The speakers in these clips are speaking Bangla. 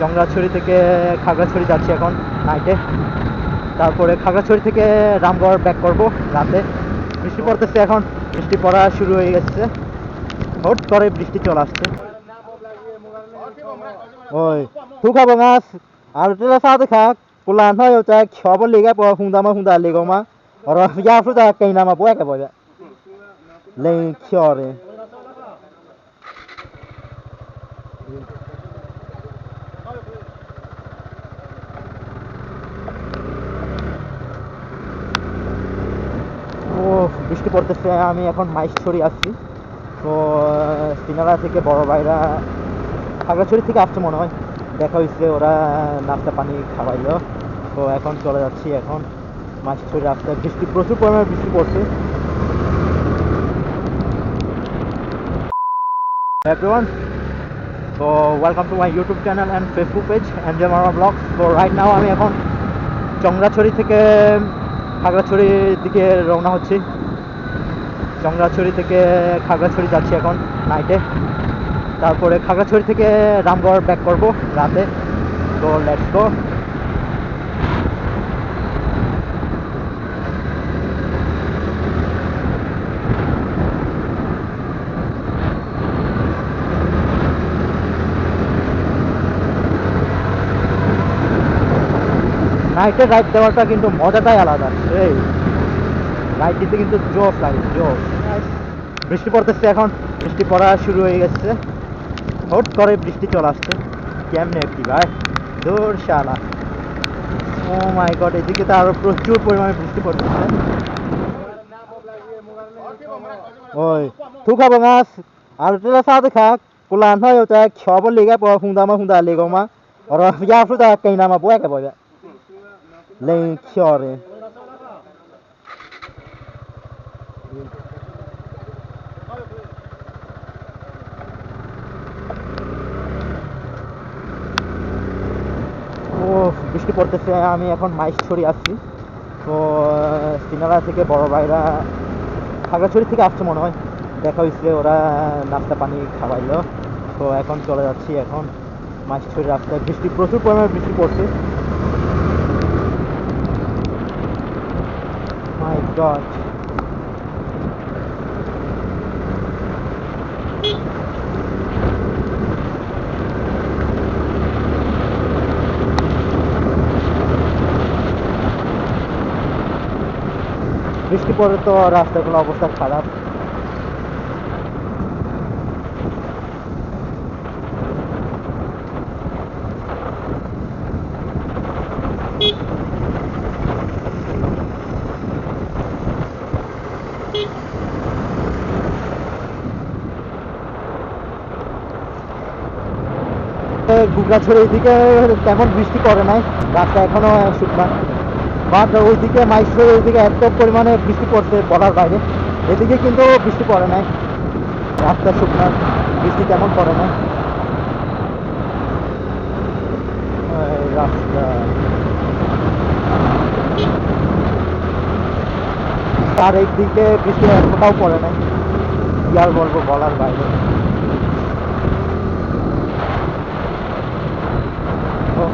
জংরাছড়ি থেকে খাগড়াছড়ি যাচ্ছি এখন নাইটে তারপরে খাগড়াছড়ি থেকে রামগড় ব্যাক করব রাতে। বৃষ্টি পড়তেছে এখন, বৃষ্টি পড়া শুরু হয়ে গেছে। হট করে বৃষ্টি চলে আসছে। ওই খাব মাছ? আর তেলা সাথে খাক কুলান হয় ওটা খবর লেগে পড়া হুন্দা মা হুন্দা লেগো মা। আর ইয়া ফুটা কেনা মা বয়া কে বয়া লেং খিয়রে ও বৃষ্টি পড়তেছে, আমি এখন মাইশছড়ি আসছি তো সিনারা থেকে বড় ভাইরা খাগড়াছড়ি থেকে আসছে মনে হয়। দেখা হয়েছে ওরা নাস্তা পানি খাওয়াইলো। তো, এখন চলে যাচ্ছি এখন মাইশছড়ি রাস্তায়। বৃষ্টি, প্রচুর পরিমাণে বৃষ্টি পড়ছে। Everyone, so welcome to my youtube channel and facebook page MJ Marma Vlogs. So right আমি এখন চংরাছড়ি থেকে খাগড়াছড়ির দিকে রওনা হচ্ছি। চংরাছড়ি থেকে খাগড়াছড়ি যাচ্ছি এখন নাইটে তারপরে খাগড়াছড়ি থেকে রামগড় ব্যাক করব রাতে। তো লেটস গো নাইটে রাইড দেওয়াটা কিন্তু মজাটাই আলাদা। এই। রাইড দিতে কিন্তু জোশ লাগে জোশ। বৃষ্টি পড়তেছে এখন বৃষ্টি পড়া শুরু হয়ে গেছে। হট করে বৃষ্টি চলে আসছে। কেমনে একটি ভাই? দূর শালা ও মাই গড এদিকে তো আরও প্রচুর পরিমাণে বৃষ্টি পড়তেছে। ওই থু খাব মাছ আর তেলা সাথে খাক কুলান হয় ওটা খবর লেগে পড়া হুন্দা মা হুন্দা লেগো মা। আর ইয়া ফুটা কেনা মা বয়া কে বয়া লেং খিয়রে ও বৃষ্টি পড়তেছে, আমি এখন মাইশছড়ি আসছি তো, সিনারা থেকে বড় ভাইরা খাগড়াছড়ি থেকে আসছে মনে হয়। দেখা হয়েছে, ওরা নাস্তা পানি খাওয়াইলো। তো, এখন চলে যাচ্ছি এখন মাইশছড়ি রাস্তায়। বৃষ্টি, প্রচুর পরিমাণে বৃষ্টি পড়ছে। মাই গড বৃষ্টি পড়ে তো রাস্তাগুলো অবস্থা খারাপ। গুগরাছড়ির দিকে তেমন বৃষ্টি পড়ে নাই। রাস্তা এখনও শুকনা। বাট ওইদিকে মাইসুর ওইদিকে এত পরিমাণে বৃষ্টি পড়ছে বলার বাইরে। এদিকে কিন্তু বৃষ্টি পড়ে নাই। রাস্তা শুকনা, বৃষ্টি তেমন পড়ে নাই। রাস্তা। আর একদিকে বৃষ্টি এতটাও পড়ে নাই। কি আর বলব বলার বাইরে ও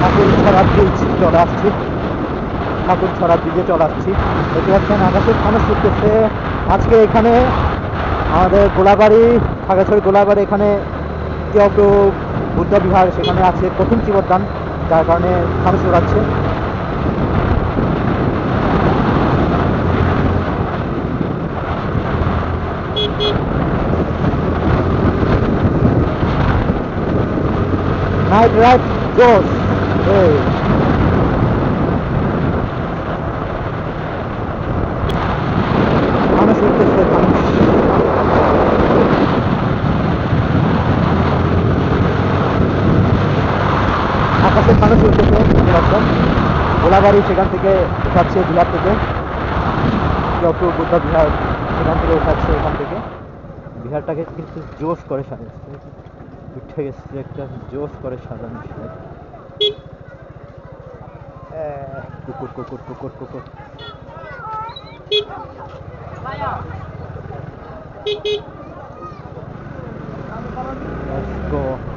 ঠাকুর ছড়ার ব্রিজ চলে আসছি ঠাকুর ছড়ার দিকে চলে আসছি দেখতে পাচ্ছেন, আকাশের মানুষ উঠতেছে আজকে এখানে আমাদের গোলাবাড়ি, খাগড়াছড়ি গোলাবাড়ি, এখানে কেউ বুদ্ধ বিহার, সেখানে আছে প্রথম চিবদান যার কারণে মানুষ উড়াচ্ছে নাইট রাইড জোস এই আকাশের মানুষ উঠতেছে দেখতে পাচ্ছেন গোলাবাড়ি সেখান থেকে উঠাচ্ছে বিহার থেকে। জয়পুর বুদ্ধ বিহার সেখান থেকে উঠাচ্ছে এখান থেকে। বিহারটাকে কিন্তু জোশ করে সাজাচ্ছে। উঠে গেছে একটা জোশ করে সাজানো কুকুর কুকুর কুকুর কুকুর। Let's go.